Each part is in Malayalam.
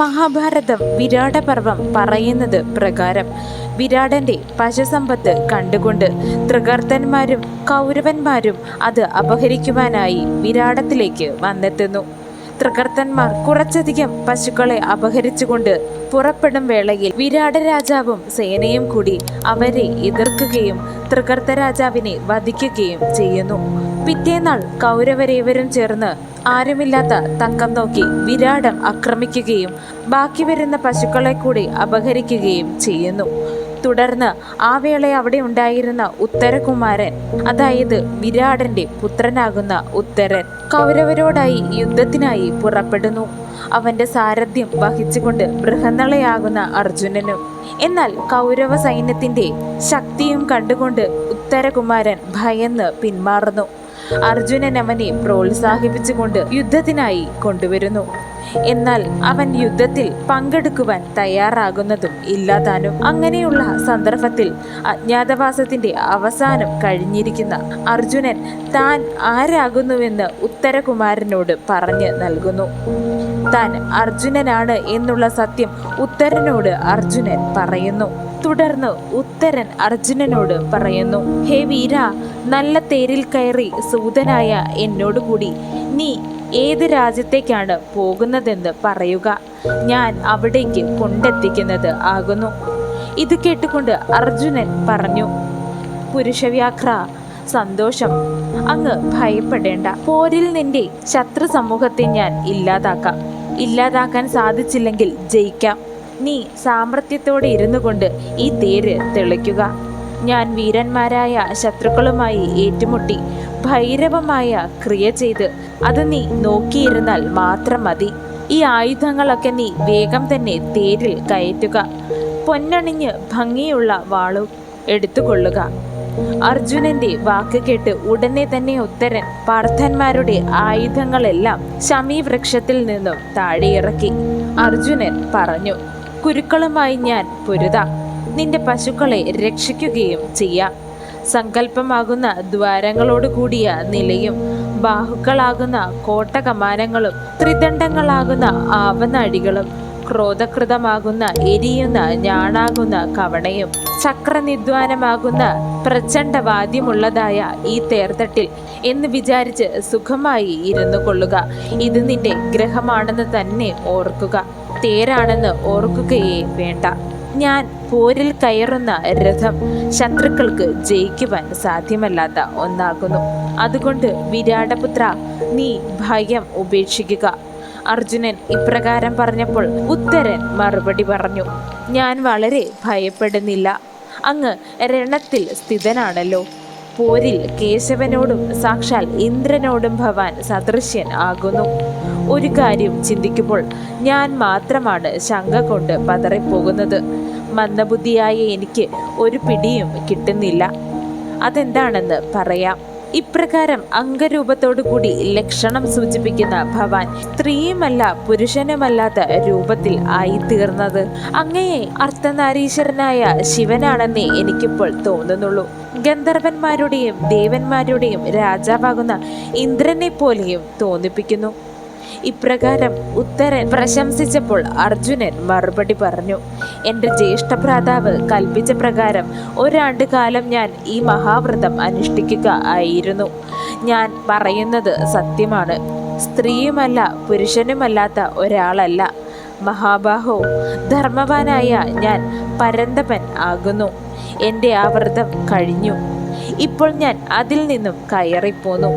മഹാഭാരതം വിരാടപർവം പറയുന്നത് പ്രകാരം വിരാടന്റെ പശുസമ്പത്ത് കണ്ടുകൊണ്ട് തൃകർത്തന്മാരും കൗരവന്മാരും അത് അപഹരിക്കുവാനായി വിരാടത്തിലേക്ക് വന്നെത്തുന്നു. തൃകർത്തന്മാർ കുറച്ചധികം പശുക്കളെ അപഹരിച്ചുകൊണ്ട് പുറപ്പെടും വേളയിൽ വിരാട രാജാവും സേനയും കൂടി അവരെ എതിർക്കുകയും തൃകർത്ത രാജാവിനെ വധിക്കുകയും ചെയ്യുന്നു. പിറ്റേന്നാൾ കൗരവരേവരും ചേർന്ന് ആരുമില്ലാത്ത തക്കം നോക്കി വിരാടം ആക്രമിക്കുകയും ബാക്കി വരുന്ന പശുക്കളെ കൂടി അപഹരിക്കുകയും ചെയ്യുന്നു. തുടർന്ന് ആ വേള അവിടെ ഉണ്ടായിരുന്ന ഉത്തരകുമാരൻ അതായത് വിരാടന്റെ പുത്രനാകുന്ന ഉത്തരൻ കൗരവരോടായി യുദ്ധത്തിനായി പുറപ്പെടുന്നു. അവന്റെ സാരഥ്യം വഹിച്ചുകൊണ്ട് ബൃഹന്നളയാകുന്ന അർജുനനും. എന്നാൽ കൗരവ സൈന്യത്തിന്റെ ശക്തിയും കണ്ടുകൊണ്ട് ഉത്തരകുമാരൻ ഭയന്ന് പിന്മാറുന്നു. അർജുനൻ അവനെ പ്രോത്സാഹിപ്പിച്ചുകൊണ്ട് യുദ്ധത്തിനായി കൊണ്ടുവരുന്നു. എന്നാൽ അവൻ യുദ്ധത്തിൽ പങ്കെടുക്കുവാൻ തയ്യാറാകുന്നതും ഇല്ലാതാനും അങ്ങനെയുള്ള സന്ദർഭത്തിൽ അജ്ഞാതവാസത്തിന്റെ അവസാനം കഴിഞ്ഞിരിക്കുന്ന അർജുനൻ താൻ ആരാകുന്നുവെന്ന് ഉത്തരകുമാരനോട് പറഞ്ഞു നൽകുന്നു. താൻ അർജുനനാണ് എന്നുള്ള സത്യം ഉത്തരനോട് അർജുനൻ പറയുന്നു. തുടർന്ന് ഉത്തരൻ അർജുനനോട് പറയുന്നു ഹേ വീര നല്ല തേരിൽ കയറി സൂതനായ എന്നോട് കൂടി നീ ഏത് രാജ്യത്തേക്കാണ് പോകുന്നതെന്ന് പറയുക. ഞാൻ അവിടേക്ക് കൊണ്ടെത്തിക്കുന്നത് ആകുന്നു. ഇത് കേട്ടുകൊണ്ട് അർജുനൻ പറഞ്ഞു പുരുഷവ്യാഘ്ര സന്തോഷം. അങ്ങ് ഭയപ്പെടേണ്ട. പോരിൽ നിന്റെ ശത്രു സമൂഹത്തെ ഞാൻ ഇല്ലാതാക്കാം. ഇല്ലാതാക്കാൻ സാധിച്ചില്ലെങ്കിൽ ജയിക്കാം. നീ സാമർത്ഥ്യത്തോടെ ഇരുന്നു കൊണ്ട് ഈ തേര് തെളിക്കുക. ഞാൻ വീരന്മാരായ ശത്രുക്കളുമായി ഏറ്റുമുട്ടി ഭൈരവമായ ക്രിയ ചെയ്ത് അത് നീ നോക്കിയിരുന്നാൽ മാത്രം മതി. ഈ ആയുധങ്ങളൊക്കെ നീ വേഗം തന്നെ തേരിൽ കയറ്റുക. പൊന്നണിഞ്ഞ് ഭംഗിയുള്ള വാളും എടുത്തുകൊള്ളുക. അർജുനന്റെ വാക്ക് കേട്ട് ഉടനെ തന്നെ ഉത്തരൻ പാർത്ഥന്മാരുടെ ആയുധങ്ങളെല്ലാം ശമീവൃക്ഷത്തിൽ നിന്നും താഴെയിറക്കി. അർജുനൻ പറഞ്ഞു കുരുക്കളുമായി ഞാൻ പൊരുതാം. നിന്റെ പശുക്കളെ രക്ഷിക്കുകയും ചെയ്യാം. സങ്കല്പമാകുന്ന ദ്വാരങ്ങളോട് കൂടിയ നിലയും ബാഹുക്കളാകുന്ന കോട്ടകമാനങ്ങളും ത്രിദണ്ഡങ്ങളാകുന്ന ആവനാഴികളും ക്രോധകൃതമാകുന്ന എരിയുന്ന ഞാണാകുന്ന കവണയും ചക്രനിദ്വാനമാകുന്ന പ്രചണ്ഡവാദ്യമുള്ളതായ ഈ തേർത്തട്ടിൽ എന്ന് വിചാരിച്ച് സുഖമായി ഇരുന്നു കൊള്ളുക ഇത് നിന്റെ ഗ്രഹമാണെന്ന് തന്നെ ഓർക്കുക. തേരാണെന്ന് ഓർക്കുകയേ വേണ്ട. ഞാൻ പോരിൽ കയറുന്ന രഥം ശത്രുക്കൾക്ക് ജയിക്കുവാൻ സാധ്യമല്ലാത്ത ഒന്നാകുന്നു. അതുകൊണ്ട് വിരാടപുത്ര നീ ഭയം ഉപേക്ഷിക്കുക. അർജുനൻ ഇപ്രകാരം പറഞ്ഞപ്പോൾ ഉത്തരൻ മറുപടി പറഞ്ഞു ഞാൻ വളരെ ഭയപ്പെടുന്നില്ല. അങ്ങ് രണത്തിൽ സ്ഥിതനാണല്ലോ. പോരിൽ കേശവനോടും സാക്ഷാൽ ഇന്ദ്രനോടും ഭവാൻ സദൃശ്യൻ ആകുന്നു. ഒരു കാര്യം ചിന്തിക്കുമ്പോൾ ഞാൻ മാത്രമാണ് ശങ്ക കൊണ്ട് പതറിപ്പോകുന്നത്. മന്ദബുദ്ധിയായ എനിക്ക് ഒരു പിടിയും കിട്ടുന്നില്ല. അതെന്താണെന്ന് പറയാം. ഇപ്രകാരം അംഗരൂപത്തോടുകൂടി ലക്ഷണം സൂചിപ്പിക്കുന്ന ഭവാൻ സ്ത്രീയുമല്ല പുരുഷനുമല്ലാത്ത രൂപത്തിൽ ആയി തീർന്നത് അങ്ങയെ അർത്ഥനാരീശ്വരനായ ശിവനാണെന്നേ എനിക്കിപ്പോൾ തോന്നുന്നുള്ളൂ. ഗന്ധർവന്മാരുടെയും ദേവന്മാരുടെയും രാജാവാകുന്ന ഇന്ദ്രനെ പോലെയും തോന്നിപ്പിക്കുന്നു. ഇപ്രകാരം ഉത്തരൻ പ്രശംസിച്ചപ്പോൾ അർജുനൻ മറുപടി പറഞ്ഞു എന്റെ ജ്യേഷ്ഠഭ്രാതാവ് കൽപ്പിച്ച പ്രകാരം ഒരാണ്ട് കാലം ഞാൻ ഈ മഹാവ്രതം അനുഷ്ഠിക്കുക ആയിരുന്നു. ഞാൻ പറയുന്നത് സത്യമാണ്. സ്ത്രീയുമല്ല പുരുഷനുമല്ലാത്ത ഒരാളല്ല. മഹാബാഹോ ധർമ്മവാനായ ഞാൻ പരന്തപൻ ആകുന്നു. എന്റെ ആ വ്രതം കഴിഞ്ഞു. ഇപ്പോൾ ഞാൻ അതിൽ നിന്നും കയറിപ്പോന്നു.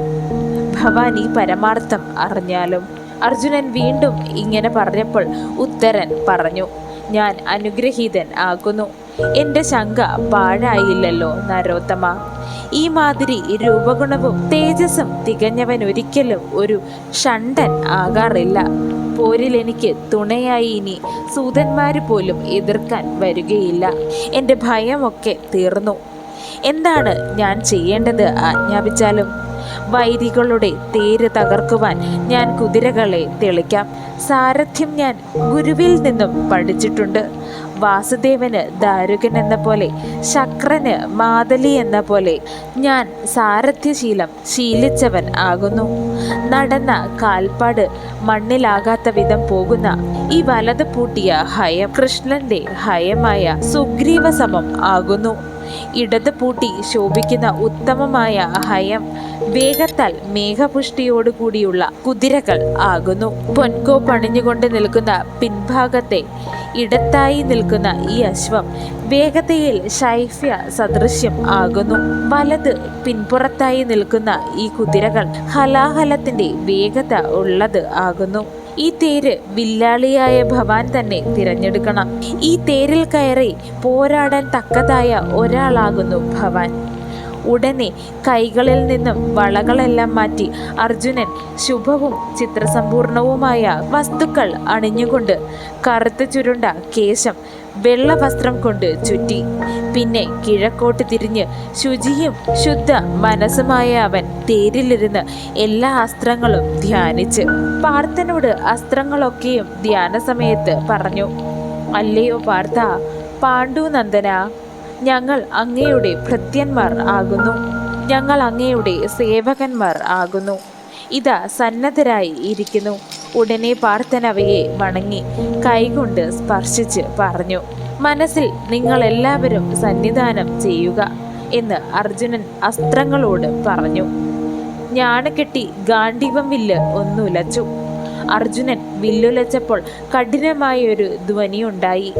ഭവാൻ ഈ പരമാർത്ഥം അറിഞ്ഞാലും അർജുനൻ വീണ്ടും ഇങ്ങനെ പറഞ്ഞപ്പോൾ ഉത്തരൻ പറഞ്ഞു ഞാൻ അനുഗ്രഹീതൻ ആകുന്നു. എന്റെ ശങ്ക പാഴായില്ലല്ലോ നരോത്തമ. ഈ മാതിരി രൂപഗുണവും തേജസ്സും തികഞ്ഞവൻ ഒരിക്കലും ഒരു ഷണ്ടൻ ആകാറില്ല. പോരിൽ എനിക്ക് തുണയായി ഇനി സൂതന്മാര് പോലും എതിർക്കാൻ വരികയില്ല. എന്റെ ഭയമൊക്കെ തീർന്നു. എന്താണ് ഞാൻ ചെയ്യേണ്ടത് ആജ്ഞാപിച്ചാലും വൈരികളുടെ തേര് തകർക്കുവാൻ ഞാൻ കുതിരകളെ തെളിക്കാം. സാരഥ്യം ഞാൻ ഗുരുവിൽ നിന്നും പഠിച്ചിട്ടുണ്ട്. വാസുദേവന് ദാരുകൻ എന്ന പോലെ ശക്രന് മാതലി എന്ന പോലെ ഞാൻ സാരഥ്യശീലം ശീലിച്ചവൻ ആകുന്നു. നടന്ന കാൽപ്പാട് മണ്ണിലാകാത്ത വിധം പോകുന്ന ഈ വലത് പൂട്ടിയ ഹയം കൃഷ്ണന്റെ ഹയമായ സുഗ്രീവസമം ആകുന്നു. ഇടത് പൂട്ടി ശോഭിക്കുന്ന ഉത്തമമായ ഹയം വേഗത്താൽ മേഘപുഷ്ടിയോടുകൂടിയുള്ള കുതിരകൾ ആകുന്നു. പൊൻകോ പണിഞ്ഞുകൊണ്ട് നിൽക്കുന്ന പിൻഭാഗത്തെ ഇടത്തായി നിൽക്കുന്ന ഈ അശ്വം വേഗതയിൽ ശൈഫ്യ സദൃശ്യം ആകുന്നു. വലത് പിൻപുറത്തായി നിൽക്കുന്ന ഈ കുതിരകൾ ഹലാഹലത്തിന്റെ വേഗത ഉള്ളത് ആകുന്നു. ഈ തേര് വില്ലാളിയായ ഭവാൻ തന്നെ തിരഞ്ഞെടുക്കണം. ഈ തേരിൽ കയറി പോരാടാൻ തക്കതായ ഒരാളാകുന്നു ഭവാൻ. ഉടനെ കൈകളിൽ നിന്നും വളകളെല്ലാം മാറ്റി അർജുനൻ ശുഭവും ചിത്രസമ്പൂർണവുമായ വസ്തുക്കൾ അണിഞ്ഞുകൊണ്ട് കറുത്ത ചുരുണ്ട കേശം വെള്ള വസ്ത്രം കൊണ്ട് ചുറ്റി. പിന്നെ കിഴക്കോട്ട് തിരിഞ്ഞ് ശുചിയും ശുദ്ധ മനസ്സുമായ അവൻ തേരിലിരുന്ന് എല്ലാ അസ്ത്രങ്ങളും ധ്യാനിച്ച് പാർത്ഥനോട് അസ്ത്രങ്ങളൊക്കെയും ധ്യാന സമയത്ത് പറഞ്ഞു അല്ലയോ പാർത്ഥ പാണ്ഡുനന്ദന ഞങ്ങൾ അങ്ങയുടെ ഭൃത്യന്മാർ ആകുന്നു. ഞങ്ങൾ അങ്ങയുടെ സേവകന്മാർ ആകുന്നു. ഇതാ സന്നദ്ധരായി ഇരിക്കുന്നു. ഉടനെ പാർത്ഥൻ അവയെ വണങ്ങി കൈകൊണ്ട് സ്പർശിച്ച് പറഞ്ഞു മനസ്സിൽ നിങ്ങൾ എല്ലാവരും സന്നിധാനം ചെയ്യുക എന്ന് അർജുനൻ അസ്ത്രങ്ങളോട് പറഞ്ഞു. ഞാണക്കെട്ടി ഗാണ്ഡീവം വില്ല് ഒന്നുലച്ചു. അർജുനൻ വില്ലുലച്ചപ്പോൾ കഠിനമായൊരു ധ്വനിയുണ്ടായി.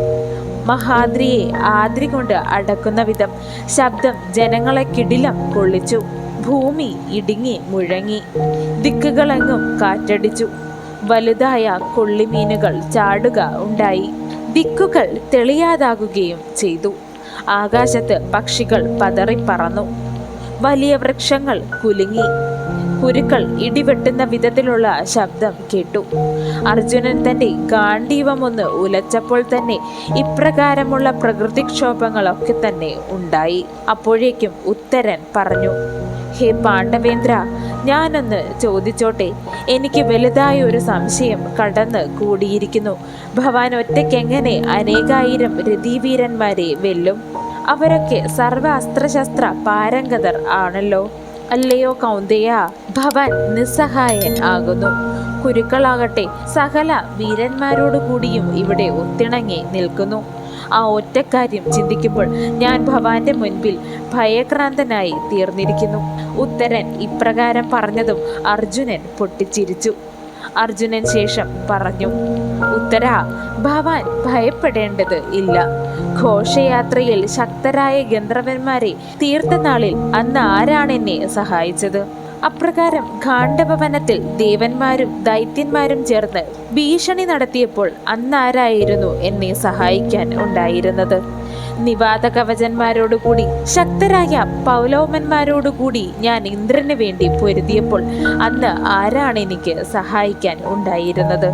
മഹാദ്രിയെ ആദ്രി കൊണ്ട് അടക്കുന്ന വിധം ശബ്ദം ജനങ്ങളെ കിടിലം കൊള്ളിച്ചു. ഭൂമി ഇടുങ്ങി മുഴങ്ങി. ദിക്കുകളെങ്ങും കാറ്റടിച്ചു. വലുതായ കൊള്ളിമീനുകൾ ചാടുക ഉണ്ടായി. ദിക്കുകൾ തെളിയാതാകുകയും ചെയ്തു. ആകാശത്ത് പക്ഷികൾ പതറിപ്പറന്നു വലിയ വൃക്ഷങ്ങൾ കുലുങ്ങി. കുരുക്കൾ ഇടിവെട്ടുന്ന വിധത്തിലുള്ള ശബ്ദം കേട്ടു. അർജുനൻ തന്റെ ഗാന്ഡീവമൊന്ന് ഉലച്ചപ്പോൾ തന്നെ ഇപ്രകാരമുള്ള പ്രകൃതിക്ഷോഭങ്ങളൊക്കെ തന്നെ ഉണ്ടായി. അപ്പോഴേക്കും ഉത്തരൻ പറഞ്ഞു ഹേ പാണ്ഡവേന്ദ്ര ഞാനൊന്ന് ചോദിച്ചോട്ടെ? എനിക്ക് വലുതായ ഒരു സംശയം കടന്ന് കൂടിയിരിക്കുന്നു. ഭവാൻ ഒറ്റയ്ക്കെങ്ങനെ അനേകായിരം രതിവീരന്മാരെ വെല്ലും? അവരൊക്കെ സർവ അസ്ത്രശസ്ത്ര പാരംഗതർ ആണല്ലോ. അല്ലയോ കൗന്ദയ? ഭവാൻ നിസ്സഹായൻ ആകുന്നു. കുരുക്കളാകട്ടെ സകല വീരന്മാരോടു കൂടിയും ഇവിടെ ഒത്തിണങ്ങി നിൽക്കുന്നു. ആ ഒറ്റക്കാര്യം ചിന്തിക്കുമ്പോൾ ഞാൻ ഭവാന്റെ മുൻപിൽ ഭയക്രാന്തനായി തീർന്നിരിക്കുന്നു. ഉത്തരൻ ഇപ്രകാരം പറഞ്ഞതും അർജുനൻ പൊട്ടിച്ചിരിച്ചു. അർജുനൻ ശേഷം പറഞ്ഞു ഉത്തര ഭവാൻ ഭയപ്പെടേണ്ടത് ഇല്ല. ഘോഷയാത്രയിൽ ശക്തരായ ഗന്ധർവന്മാരെ തീർത്ഥനാളിൽ അന്ന് ആരാണെന്നെ സഹായിച്ചത്? അപ്രകാരം ഖാണ്ഡവനത്തിൽ ദേവന്മാരും ദൈത്യന്മാരും ചേർന്ന് ഭീഷണി നടത്തിയപ്പോൾ അന്നാരായിരുന്നു എന്നെ സഹായിക്കാൻ ഉണ്ടായിരുന്നത്? നിവാത കവചന്മാരോടുകൂടി ശക്തരായ പൗലോമന്മാരോടുകൂടി ഞാൻ ഇന്ദ്രന് വേണ്ടി പൊരുതിയപ്പോൾ അന്ന് ആരാണ് എനിക്ക് സഹായിക്കാൻ ഉണ്ടായിരുന്നത്?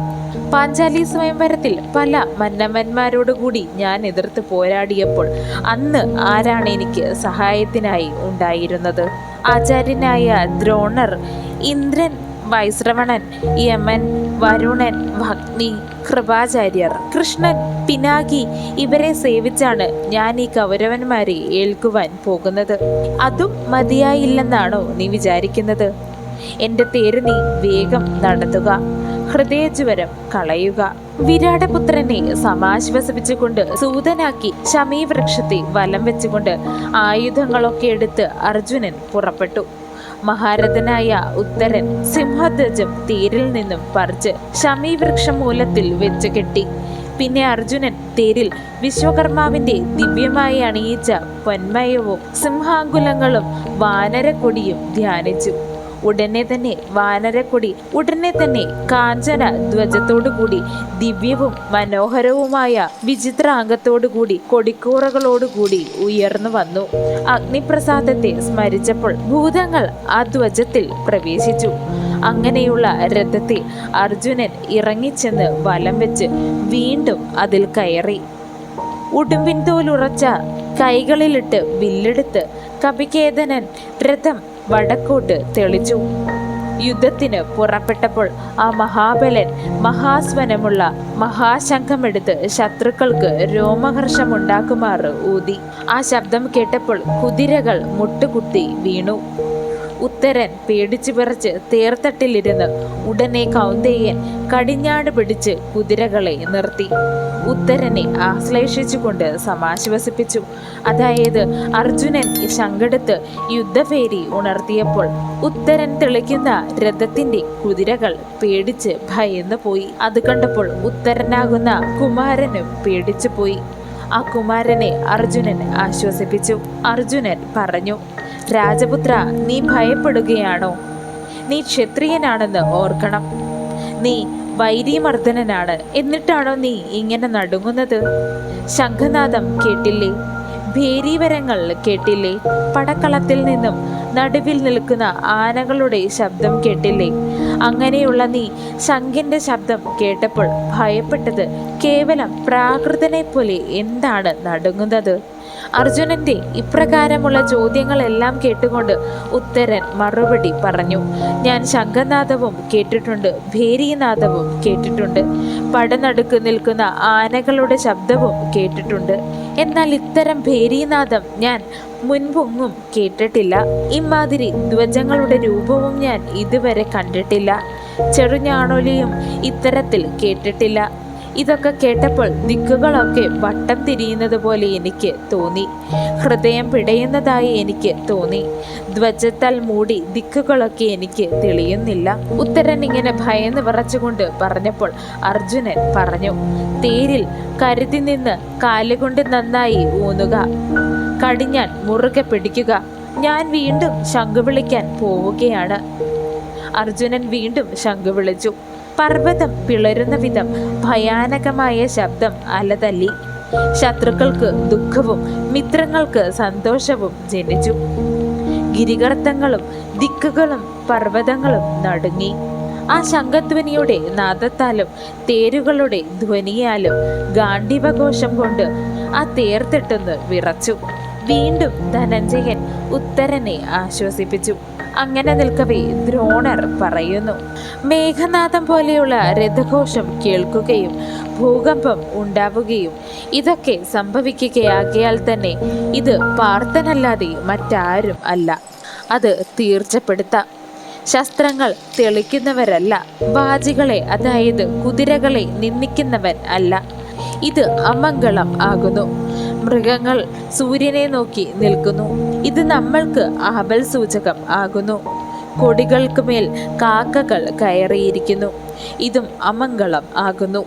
പാഞ്ചാലി സ്വയംവരത്തിൽ പല മന്നമ്മന്മാരോടുകൂടി ഞാൻ എതിർത്ത് പോരാടിയപ്പോൾ അന്ന് ആരാണ് എനിക്ക് സഹായത്തിനായി ഉണ്ടായിരുന്നത്? ആചാര്യനായ ദ്രോണർ ഇന്ദ്രൻ വൈശ്രവണൻ യമൻ വരുണൻ ഭഗ്നി കൃപാചാര്യർ കൃഷ്ണൻ പിനാകി ഇവരെ സേവിച്ചാണ് ഞാൻ ഈ കൗരവന്മാരെ ഏൽക്കുവാൻ പോകുന്നത്. അതും മതിയായില്ലെന്നാണോ നീ വിചാരിക്കുന്നത്? എന്റെ തേര് നീ വേഗം നടത്തുക. ഹൃദയജ്വരം കളയുക. വിരാടപുത്രനെ സമാശ്വസിപ്പിച്ചുകൊണ്ട് സൂതനാക്കി ശമീവൃക്ഷത്തെ വലം വെച്ചുകൊണ്ട് ആയുധങ്ങളൊക്കെ എടുത്ത് അർജുനൻ പുറപ്പെട്ടു. മഹാരഥനായ ഉത്തരൻ സിംഹധ്വജം തേരിൽ നിന്നും പറിച്ച് ശമീവൃക്ഷം മൂലത്തിൽ വെച്ച് കെട്ടി. പിന്നെ അർജുനൻ തേരിൽ വിശ്വകർമാവിന്റെ ദിവ്യമായി അണിയിച്ച പൊന്മയവും സിംഹാങ്കുലങ്ങളും വാനരക്കൊടിയും ധ്യാനിച്ചു. ഉടനെ തന്നെ വാനരക്കൊടി ഉടനെ തന്നെ കാഞ്ചന ധ്വജത്തോടുകൂടി ദിവ്യവും മനോഹരവുമായ വിചിത്രാംഗത്തോടുകൂടി കൊടിക്കൂറകളോടുകൂടി ഉയർന്നു വന്നു. അഗ്നിപ്രസാദത്തെ സ്മരിച്ചപ്പോൾ ഭൂതങ്ങൾ ആ ധ്വജത്തിൽ പ്രവേശിച്ചു. അങ്ങനെയുള്ള രഥത്തിൽ അർജുനൻ ഇറങ്ങിച്ചെന്ന് വലം വെച്ച് വീണ്ടും അതിൽ കയറി. ഉടുമ്പിൻ തോലുറച്ച കൈകളിലിട്ട് വില്ലെടുത്ത് കപികേതനൻ രഥം വടക്കോട്ട് തെളിച്ചു. യുദ്ധത്തിന് പുറപ്പെട്ടപ്പോൾ ആ മഹാബലൻ മഹാസ്വനമുള്ള മഹാശംഖമെടുത്ത് ശത്രുക്കൾക്ക് രോമഹർഷമുണ്ടാക്കുമാറ് ഊതി. ആ ശബ്ദം കേട്ടപ്പോൾ കുതിരകൾ മുട്ടുകുത്തി വീണു. ഉത്തരൻ പേടിച്ചു വിറച്ച് തേർത്തട്ടിലിരുന്ന് ഉടനെ കൗന്ദേയൻ കടിഞ്ഞാട് പിടിച്ച് കുതിരകളെ നിർത്തി. ഉത്തരനെ ആശ്ലേഷിച്ചുകൊണ്ട് സമാശ്വസിപ്പിച്ചു. അതായത് അർജുനൻ ശങ്കെടുത്ത് യുദ്ധഭേരി ഉണർത്തിയപ്പോൾ ഉത്തരൻ തെളിക്കുന്ന രഥത്തിന്റെ കുതിരകൾ പേടിച്ച് ഭയന്നു പോയി. അത് കണ്ടപ്പോൾ ഉത്തരനാകുന്ന കുമാരനും പേടിച്ചു പോയി. ആ കുമാരനെ അർജുനൻ ആശ്വസിപ്പിച്ചു. അർജുനൻ പറഞ്ഞു രാജപുത്ര നീ ഭയപ്പെടുകയാണോ? നീ ക്ഷത്രിയനാണെന്ന് ഓർക്കണം. നീ വൈരിമർദ്ദനനാണ്. എന്നിട്ടാണോ നീ ഇങ്ങനെ നടുങ്ങുന്നത്? ശംഖനാഥം കേട്ടില്ലേ? ഭേരീവരങ്ങൾ കേട്ടില്ലേ? പടക്കളത്തിൽ നിന്നും നടുവിൽ നിൽക്കുന്ന ആനകളുടെ ശബ്ദം കേട്ടില്ലേ? അങ്ങനെയുള്ള നീ ശംഖിന്റെ ശബ്ദം കേട്ടപ്പോൾ ഭയപ്പെട്ടത് കേവലം പ്രാകൃതനെ പോലെ എന്താണ് നടുങ്ങുന്നത്? അർജുനന്റെ ഇപ്രകാരമുള്ള ചോദ്യങ്ങളെല്ലാം കേട്ടുകൊണ്ട് ഉത്തരൻ മറുപടി പറഞ്ഞു. ഞാൻ ശംഖനാഥവും കേട്ടിട്ടുണ്ട് ഭേരീനാദവും കേട്ടിട്ടുണ്ട്. പടനടുക്ക് നിൽക്കുന്ന ആനകളുടെ ശബ്ദവും കേട്ടിട്ടുണ്ട്. എന്നാൽ ഇത്തരം ഭേരീനാദം ഞാൻ മുൻപൊന്നും കേട്ടിട്ടില്ല. ഇമാതിരി ധ്വജങ്ങളുടെ രൂപവും ഞാൻ ഇതുവരെ കണ്ടിട്ടില്ല. ചെറുഞാണൊലിയും ഇത്തരത്തിൽ കേട്ടിട്ടില്ല. ഇതൊക്കെ കേട്ടപ്പോൾ ദിക്കുകളൊക്കെ വട്ടം തിരിയുന്നത് പോലെ എനിക്ക് തോന്നി. ഹൃദയം പിടയുന്നതായി എനിക്ക് തോന്നി. ധ്വജത്താൽ മൂടി ദിക്കുകളൊക്കെ എനിക്ക് തെളിയുന്നില്ല. ഉത്തരൻ ഇങ്ങനെ ഭയന്ന് വിറച്ചുകൊണ്ട് പറഞ്ഞപ്പോൾ അർജുനൻ പറഞ്ഞു തേരിൽ കരുതി നിന്ന് കാലുകൊണ്ട് നന്നായി ഊന്നുക. കടിഞ്ഞാൻ മുറുകെ പിടിക്കുക. ഞാൻ വീണ്ടും ശംഖു വിളിക്കാൻ പോവുകയാണ്. അർജുനൻ വീണ്ടും ശംഖു വിളിച്ചു പർവതം പിളരുന്ന വിധം ഭയാനകമായ ശബ്ദം അലതല്ലി. ശത്രുക്കൾക്ക് ദുഃഖവും മിത്രങ്ങൾക്ക് സന്തോഷവും ജനിച്ചു. ഗിരികർത്തങ്ങളും ദിക്കുകളും പർവതങ്ങളും നടുങ്ങി. ആ ശംഖധ്വനിയുടെ നാദത്താലും തേരുകളുടെ ധ്വനിയാലും ഗാന്ധിവഘോഷം കൊണ്ട് ആ തേർത്തിട്ടൊന്ന് വിറച്ചു. വീണ്ടും ധനഞ്ജയൻ ഉത്തരനെ ആശ്വസിപ്പിച്ചു. അങ്ങനെ നിൽക്കവേ ദ്രോണർ പറയുന്നു മേഘനാഥം പോലെയുള്ള രഥഘോഷം കേൾക്കുകയും ഭൂകമ്പം ഉണ്ടാവുകയും ഇതൊക്കെ സംഭവിക്കുകയാകിയാൽ തന്നെ ഇത് പാർത്തനല്ലാതെ മറ്റാരും അല്ല. അത് തീർച്ചപ്പെടുത്താം. ശസ്ത്രങ്ങൾ തെളിക്കുന്നവരല്ല വാജികളെ അതായത് കുതിരകളെ നിന്ദിക്കുന്നവൻ അല്ല. ഇത് അമംഗളം ആകുന്നു. മൃഗങ്ങൾ സൂര്യനെ നോക്കി നിൽക്കുന്നു. ഇത് നമ്മൾക്ക് ആപൽ സൂചകം ആകുന്നു. കൊടികൾക്ക് മേൽ കാക്കകൾ കയറിയിരിക്കുന്നു. ഇതും അമംഗളം ആകുന്നു.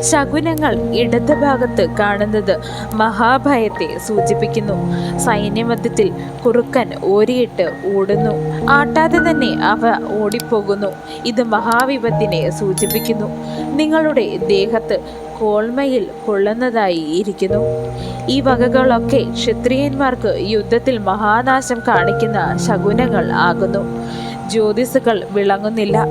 ശകുനങ്ങൾ ഇടത് ഭാഗത്ത് കാണുന്നത് മഹാഭയത്തെ സൂചിപ്പിക്കുന്നു. സൈന്യമധ്യത്തിൽ കുറുക്കൻ ഓരിയിട്ട് ഓടുന്നു. ആട്ടാതെ തന്നെ അവ ഓടിപ്പോകുന്നു. ഇത് മഹാവിപത്തിനെ സൂചിപ്പിക്കുന്നു. നിങ്ങളുടെ ദേഹത്ത് കോൾമയിൽ കൊള്ളുന്നതായി ഇരിക്കുന്നു. ഈ വകകളൊക്കെ ക്ഷത്രിയന്മാർക്ക് യുദ്ധത്തിൽ മഹാനാശം കാണിക്കുന്ന ശകുനങ്ങൾ ആകുന്നു. ജ്യോതിസുകൾ വിളങ്ങുന്നില്ല.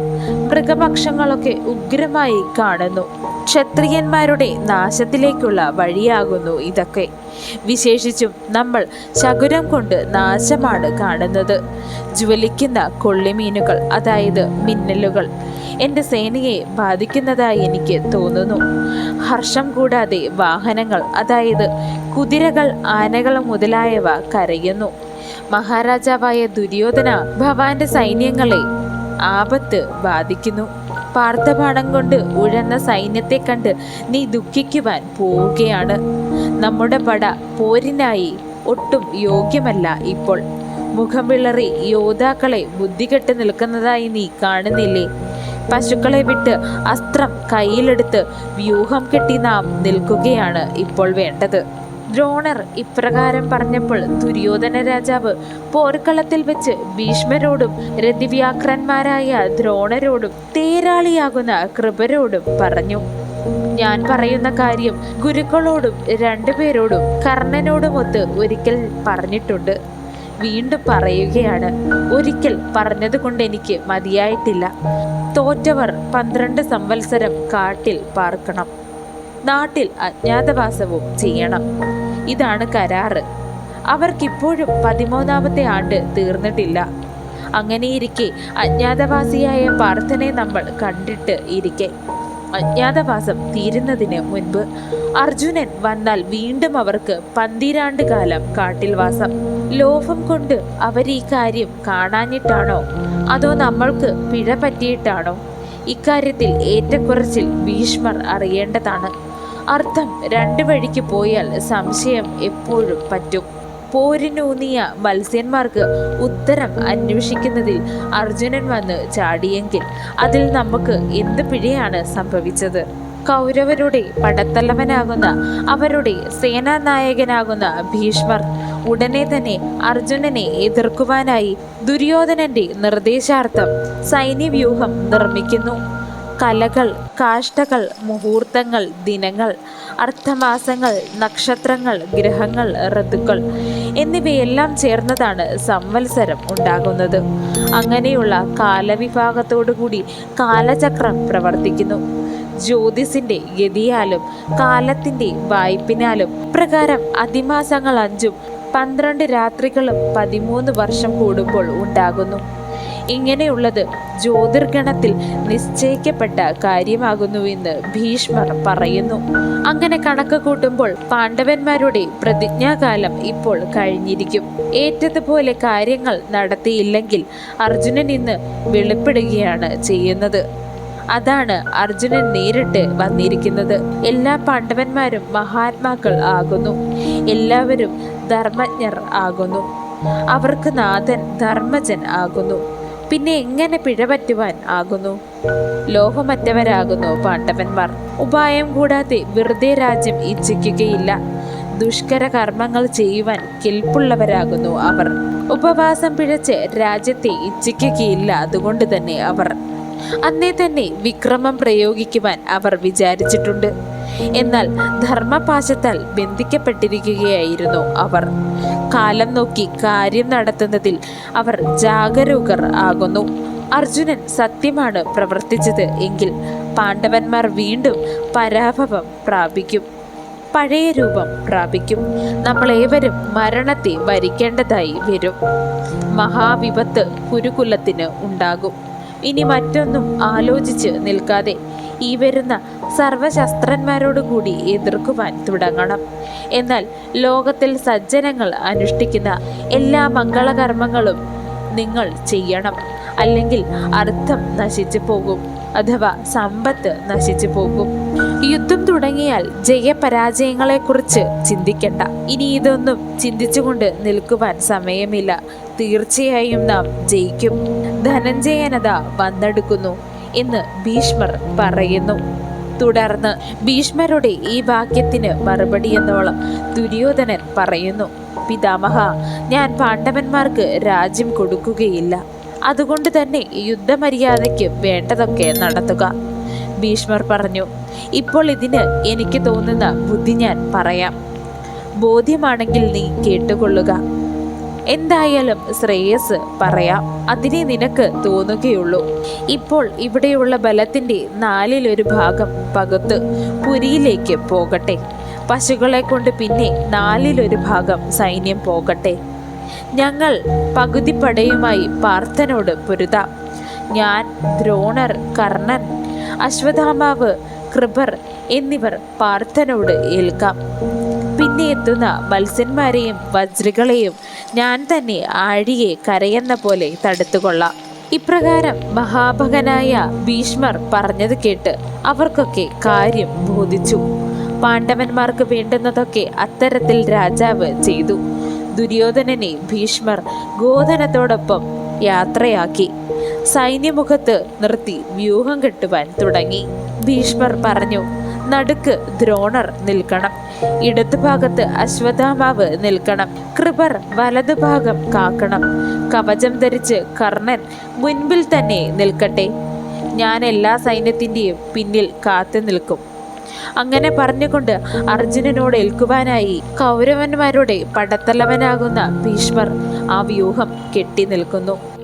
മൃഗപക്ഷങ്ങളൊക്കെ ഉഗ്രമായി കാണുന്നു. ക്ഷത്രിയന്മാരുടെ നാശത്തിലേക്കുള്ള വഴിയാകുന്നു ഇതൊക്കെ. വിശേഷിച്ചും നമ്മൾ ശകുരം കൊണ്ട് നാശമാണ് കാണുന്നത്. ജ്വലിക്കുന്ന കൊള്ളിമീനുകൾ അതായത് മിന്നലുകൾ എന്റെ സേനയെ ബാധിക്കുന്നതായി എനിക്ക് തോന്നുന്നു. ഹർഷം കൂടാതെ വാഹനങ്ങൾ അതായത് കുതിരകൾ ആനകൾ മുതലായവ കരയുന്നു. മഹാരാജാവായ ദുര്യോധന ഭവാന്റെ സൈന്യങ്ങളെ ആപത്ത് ബാധിക്കുന്നു. പാർത്ഥപാഠം കൊണ്ട് ഉഴന്ന സൈന്യത്തെ കണ്ട് നീ ദുഃഖിക്കുവാൻ പോവുകയാണ്. നമ്മുടെ പട പോരിനായി ഒട്ടും യോഗ്യമല്ല ഇപ്പോൾ. മുഖം വിളറി യോദ്ധാക്കളെ ബുദ്ധികെട്ട് നിൽക്കുന്നതായി നീ കാണുന്നില്ലേ? പശുക്കളെ വിട്ട് അസ്ത്രം കയ്യിലെടുത്ത് വ്യൂഹം കെട്ടി നാം നിൽക്കുകയാണ് ഇപ്പോൾ വേണ്ടത്. ദ്രോണർ ഇപ്രകാരം പറഞ്ഞപ്പോൾ ദുര്യോധന രാജാവ് പോർക്കളത്തിൽ വെച്ച് ഭീഷ്മരോടും രതിവ്യാക്രന്മാരായ ദ്രോണരോടും തേരാളിയാകുന്ന കൃപരോടും പറഞ്ഞു. ഞാൻ പറയുന്ന കാര്യം ഗുരുക്കളോടും രണ്ടുപേരോടും കർണനോടുമൊത്ത് ഒരിക്കൽ പറഞ്ഞിട്ടുണ്ട്. വീണ്ടും പറയുകയാണ് ഒരിക്കൽ പറഞ്ഞതുകൊണ്ട് എനിക്ക് മതിയായിട്ടില്ല. തോറ്റവർ പന്ത്രണ്ട് സംവത്സരം കാട്ടിൽ പാർക്കണം. നാട്ടിൽ അജ്ഞാതവാസവും ചെയ്യണം. ഇതാണ് കരാറ്. അവർക്കിപ്പോഴും പതിമൂന്നാമത്തെ ആണ്ട് തീർന്നിട്ടില്ല. അങ്ങനെയിരിക്കെ അജ്ഞാതവാസിയായ പാർത്ഥനെ നമ്മൾ കണ്ടിട്ട് ഇരിക്കെ. അജ്ഞാതവാസം തീരുന്നതിന് മുൻപ് അർജുനൻ വന്നാൽ വീണ്ടും അവർക്ക് പന്തിരാണ്ട് കാലം കാട്ടിൽ വാസം. ലോഭം കൊണ്ട് അവർ ഈ കാര്യം കാണാഞ്ഞിട്ടാണോ? അതോ നമ്മൾക്ക് പിഴ പറ്റിയിട്ടാണോ? ഇക്കാര്യത്തിൽ ഏറ്റക്കുറച്ചിൽ ഭീഷ്മർ അറിയേണ്ടതാണ്. അർത്ഥം രണ്ട് വഴിക്ക് പോയാൽ സംശയം എപ്പോഴും പറ്റും. പോരിനൂന്നിയ മത്സ്യന്മാർക്ക് ഉത്തരം അന്വേഷിക്കുന്നതിൽ അർജുനൻ വന്ന് ചാടിയെങ്കിൽ അതിൽ നമുക്ക് എന്ത് പിഴയാണ് സംഭവിച്ചത്? കൗരവരുടെ പടത്തലവനാകുന്ന അവരുടെ സേനാനായകനാകുന്ന ഭീഷ്മർ ഉടനെ തന്നെ അർജുനനെ എതിർക്കുവാനായി ദുര്യോധനന്റെ നിർദ്ദേശാർത്ഥം സൈന്യവ്യൂഹം നിർമ്മിക്കുന്നു. കലകൾ കാഷ്ടകൾ മുഹൂർത്തങ്ങൾ ദിനങ്ങൾ അർത്ഥമാസങ്ങൾ നക്ഷത്രങ്ങൾ ഗ്രഹങ്ങൾ ഋതുക്കൾ എന്നിവയെല്ലാം ചേർന്നതാണ് സംവത്സരം ഉണ്ടാകുന്നത്. അങ്ങനെയുള്ള കാലവിഭാഗത്തോടുകൂടി കാലചക്രം പ്രവർത്തിക്കുന്നു. ജ്യോതിസിന്റെ ഗതിയാലും കാലത്തിന്റെ വായ്പിനാലും പ്രകാരം അതിമാസങ്ങൾ അഞ്ചും പന്ത്രണ്ട് രാത്രികളും പതിമൂന്ന് വർഷം കൂടുമ്പോൾ ഉണ്ടാകുന്നു. ഇങ്ങനെയുള്ളത് ജ്യോതിർഗണത്തിൽ നിശ്ചയിക്കപ്പെട്ട കാര്യമാകുന്നുവെന്ന് ഭീഷ്മർ പറയുന്നു. അങ്ങനെ കണക്ക് കൂട്ടുമ്പോൾ പാണ്ഡവന്മാരുടെ പ്രതിജ്ഞാകാലം ഇപ്പോൾ കഴിഞ്ഞിരിക്കും. ഏറ്റതുപോലെ കാര്യങ്ങൾ നടത്തിയില്ലെങ്കിൽ അർജുനൻ ഇന്ന് വെളിപ്പെടുകയാണ് ചെയ്യുന്നത്. അതാണ് അർജുനൻ നേരിട്ട് വന്നിരിക്കുന്നത്. എല്ലാ പാണ്ഡവന്മാരും മഹാത്മാക്കൾ ആകുന്നു. എല്ലാവരും ധർമ്മജ്ഞർ ആകുന്നു. അവർക്ക് നാഥൻ ധർമ്മജൻ ആകുന്നു. പിന്നെ എങ്ങനെ പിഴ പറ്റുവാൻ ആകുന്നു? ലോഹമറ്റവരാകുന്നു പാണ്ഡവന്മാർ. ഉപായം കൂടാതെ വെറുതെ രാജ്യം ഇച്ഛിക്കുകയില്ല. ദുഷ്കര കർമ്മങ്ങൾ ചെയ്യുവാൻ കെൽപ്പുള്ളവരാകുന്നു അവർ. ഉപവാസം പിഴച്ച് രാജ്യത്തെ ഇച്ഛിക്കുകയില്ല അതുകൊണ്ട് തന്നെ അവർ. അന്നേ തന്നെ വിക്രമം പ്രയോഗിക്കുവാൻ അവർ വിചാരിച്ചിട്ടുണ്ട്. എന്നാൽ ധർമ്മപാശത്താൽ ബന്ധിക്കപ്പെട്ടിരിക്കുകയായിരുന്നു അവർ. കാലം നോക്കി കാര്യം നടത്തുന്നതിൽ അവർ ജാഗരൂകർ ആകുന്നു. അർജുനൻ സത്യമാണ് പ്രവർത്തിച്ചത് എങ്കിൽ പാണ്ഡവന്മാർ വീണ്ടും പരാഭവം പ്രാപിക്കും. പഴയ രൂപം പ്രാപിക്കും. നമ്മളേവരും മരണത്തെ വരിക്കേണ്ടതായി വരും. മഹാവിപത്ത് കുരുകുലത്തിന് ഉണ്ടാകും. ഇനി മറ്റൊന്നും ആലോചിച്ച് നിൽക്കാതെ ഈ വരുന്ന സർവശസ്ത്രന്മാരോടുകൂടി എതിർക്കുവാൻ തുടങ്ങണം. എന്നാൽ ലോകത്തിൽ സജ്ജനങ്ങൾ അനുഷ്ഠിക്കുന്ന എല്ലാ മംഗളകർമ്മങ്ങളും നിങ്ങൾ ചെയ്യണം. അല്ലെങ്കിൽ അർത്ഥം നശിച്ചു പോകും അഥവാ സമ്പത്ത് നശിച്ചു പോകും. യുദ്ധം തുടങ്ങിയാൽ ജയപരാജയങ്ങളെക്കുറിച്ച് ചിന്തിക്കണ്ട. ഇനി ഇതൊന്നും ചിന്തിച്ചുകൊണ്ട് നിൽക്കുവാൻ സമയമില്ല. തീർച്ചയായും നാം ജയിക്കും. ധനഞ്ജയനത വന്നെടുക്കുന്നു. എന്ന് ഭീഷ്മർ പറയുന്നു. തുടർന്ന് ഭീഷ്മരുടെ ഈ വാക്യത്തിന് മറുപടി എന്നോളം ദുര്യോധനൻ പറയുന്നു പിതാമഹ ഞാൻ പാണ്ഡവന്മാർക്ക് രാജ്യം കൊടുക്കുകയില്ല. അതുകൊണ്ട് തന്നെ യുദ്ധമര്യാദയ്ക്ക് വേണ്ടതൊക്കെ നടത്തുക. ഭീഷ്മർ പറഞ്ഞു ഇപ്പോൾ ഇതിന് എനിക്ക് തോന്നുന്ന ബുദ്ധി ഞാൻ പറയാം. ബോധ്യമാണെങ്കിൽ നീ കേട്ടുകൊള്ളുക. എന്തായാലും ശ്രേയസ് പറയാം അതിനെ നിനക്ക് തോന്നുകയുള്ളൂ. ഇപ്പോൾ ഇവിടെയുള്ള ബലത്തിന്റെ നാലിലൊരു ഭാഗം പകുത്ത് പുരിയിലേക്ക് പോകട്ടെ. പശുക്കളെ കൊണ്ട് പിന്നെ നാലിലൊരു ഭാഗം സൈന്യം പോകട്ടെ. ഞങ്ങൾ പകുതി പടയുമായി പാർത്ഥനോട് പൊരുതാം. ഞാൻ ദ്രോണർ കർണൻ അശ്വത്ഥാമാവ് കൃപർ എന്നിവർ പാർത്ഥനോട് ഏൽക്കാം. പിന്നെ എത്തുന്ന മത്സ്യന്മാരെയും വജ്രികളെയും ഞാൻ തന്നെ ആഴിയെ കരയെന്ന പോലെ തടുത്തുകൊള്ളാം. ഇപ്രകാരം മഹാഭകനായ ഭീഷ്മർ പറഞ്ഞത് കേട്ട് അവർക്കൊക്കെ കാര്യം ബോധിച്ചു. പാണ്ഡവന്മാർക്ക് വേണ്ടുന്നതൊക്കെ അത്തരത്തിൽ രാജാവ് ചെയ്തു. ദുര്യോധനനെ ഭീഷ്മർ ഗോധനത്തോടൊപ്പം യാത്രയാക്കി. സൈന്യമുഖത്ത് നിർത്തി വ്യൂഹം കെട്ടുവാൻ തുടങ്ങി. ഭീഷ്മർ പറഞ്ഞു നടുക്ക് ദ്രോണർ നിൽക്കണം. ഇടതുഭാഗത്ത് അശ്വത്ഥാമാവ് നിൽക്കണം. കൃപർ വലതുഭാഗം കാക്കണം. കവചം ധരിച്ച് കർണൻ മുൻപിൽ തന്നെ നിൽക്കട്ടെ. ഞാൻ എല്ലാ സൈന്യത്തിന്റെയും പിന്നിൽ കാത്തു നിൽക്കും. അങ്ങനെ പറഞ്ഞുകൊണ്ട് അർജുനനോട് ഏൽക്കുവാനായി കൗരവന്മാരുടെ പടത്തലവനാകുന്ന ഭീഷ്മർ ആ വ്യൂഹം കെട്ടി നിൽക്കുന്നു.